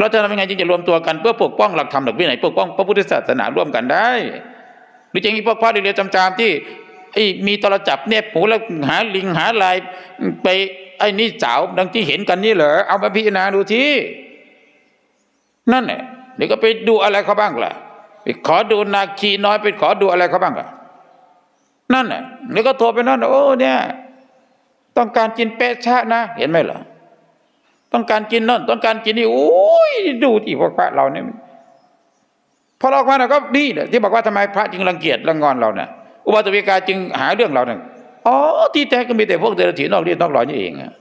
เราจะทำยังไงจึงจะรวมตัวกันเพื่อปกป้องหลักธรรมหลักวินัยปกป้องพระพุทธศาสนาร่วมกันได้ หรือจะมีพวกพระเรียนจำๆที่ไอ้มีตรจับเนี่ยหูแล้วหาลิงหาลายไปไอ้นี่สาวดังที่เห็นกันนี่เหรอเอามาพิจารณาดูทีนั่นแหละเดี๋ยวก็ไปดูอะไรเขาบ้างล่ะไปขอดูนาคีน้อยไปขอดูอะไรเขาบ้างล่ะนั่นแหละเดี๋ยวก็โทรไปนั่นโอ้เนี่ย ต้องการกินเปะชะนะ เห็นไหมล่ะ ต้องการกินนั่นต้องการกินนี่โอ้ยดูที่พวกพระเราเนี่ยพอเราออกมาเราก็ดีเลยที่บอกว่าทำไมพระจึงรังเกียจรังงอนเราเนี่ยอุบาสวิกาจึงหาเรื่องเราเนี่ยอ๋อที่แท้ก็มีแต่พวกเดรัจฉีนอกเรียนนอกหลอนนี่เองอะ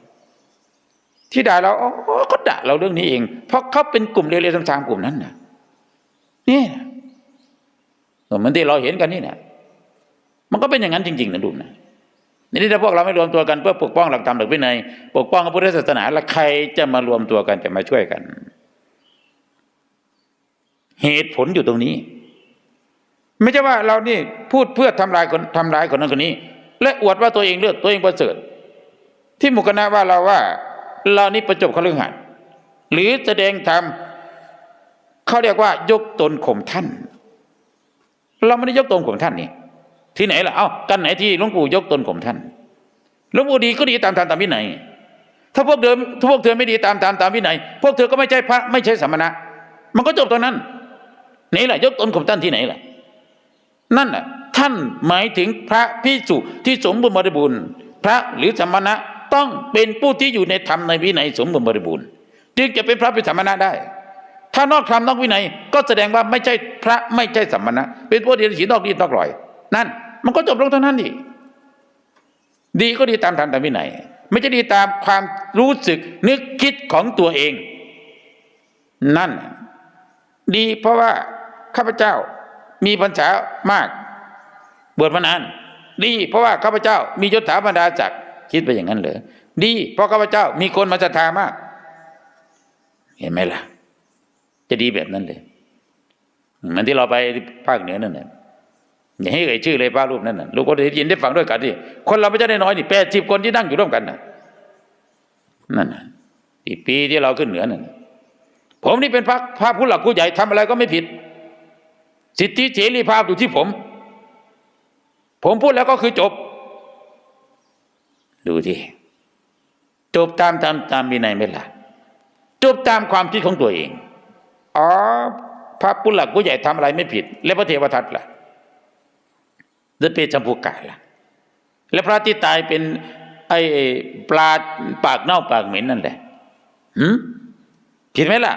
ที่ด่าเราอ๋อก็ด่าเราเรื่องนี้เอง เพราะเขาเป็นกลุ่มเรียนๆซ้ำๆกลุ่มนั้นนะนี่เหมือนที่เราเห็นกันนี่นะมันก็เป็นอย่างนั้นจริงๆนะดูนะ นี่ถ้าพวกเราไม่รวมตัวกันเพื่อปกป้องหลักธรรมหลักวินัยปกป้องพระพุทธศาสนาแล้วใครจะมารวมตัวกันจะมาช่วยกัน เหตุผลอยู่ตรงนี้ ไม่ใช่ว่าเรานี่พูดเพื่อทำลายคนทำลายคนนั้นคนนี้ และอวดว่าตัวเองเลือกตัวเองประเสริฐที่หมุกนะว่าเราว่าเรานี่ประจบเขาเรื่องหัดหรือแสดงธรรมเขาเรียกว่ายกตนข่มท่าน เราไม่ได้ยกตนข่มท่านนี่ ที่ไหนล่ะ เอ้ากันไหนที่หลวงปู่ยกตนข่มท่านหลวงปู่ดีก็ดีตามธรรมตามวินัยถ้าพวกเดิมถ้าพวกเธอไม่ดีตามตามตามวินัยพวกเธอก็ไม่ใช่พระไม่ใช่สมณะ มันก็จบตรงนั้นไหนล่ะ ยกตนข่มท่านที่ไหนล่ะ นั่นน่ะท่านหมายถึงพระพิสุที่สมบูรณ์บริบูรณ์ พระหรือสมณะต้องเป็นผู้ที่อยู่ในธรรมในวินัยสมบูรณ์บริบูรณ์ จึงจะเป็นพระเป็นสมณะได้ ถ้านอกธรรมนอกวินัยก็แสดงว่าไม่ใช่พระไม่ใช่สมณะ เป็นพวกเดียรฉีนอกดีนอกลอย นั่น มันก็จบลงเท่านั้นดิดีก็ดีตามธรรมตามวินัยไม่ใช่ดีตามความรู้สึกนึกคิดของตัวเอง นั่น ดีเพราะว่าข้าพเจ้ามีพรรษามากบวชมานาน ดีเพราะว่าข้าพเจ้ามียศถาบรรดาศักดิ์คิดไปอย่างนั้นเหรอดีเพราะข้าพเจ้ามีคนมาศรัทธามาก เห็นไหมล่ะ จะดีแบบนั้นเลยเหมือนที่เราไปภาคเหนือนั่นแหละ อย่าให้เอ่ยชื่อเลยพระรูปนั้นนะลูกก็ได้ยินได้ฟังด้วยกันที่คนเราไม่ใช่ได้น้อยนี่แปดสิบคนที่นั่งอยู่ร่วมกันน่ะนั่นนะที่ปีที่เราขึ้นเหนือนั่นผมนี่เป็นพระพระผู้หลักผู้ใหญ่ทำอะไรก็ไม่ผิด สิทธิเสรีภาพอยู่ที่ผม ผมพูดแล้วก็คือจบ ดูที่จบตามตามตามวินัยไหม่ล่ะจบตามความคิดของตัวเองอ๋อพระผู้หลักผู้ใหญ่ทำอะไรไม่ผิด แล้วพระเทวทัตล่ะ หรือเป็นจำพูกาล่ะ แล้วพระที่ตายเป็น ไอ้ปลาปากเน่าปากเหม็นนั่นแหละหืมผิดไหมล่ะ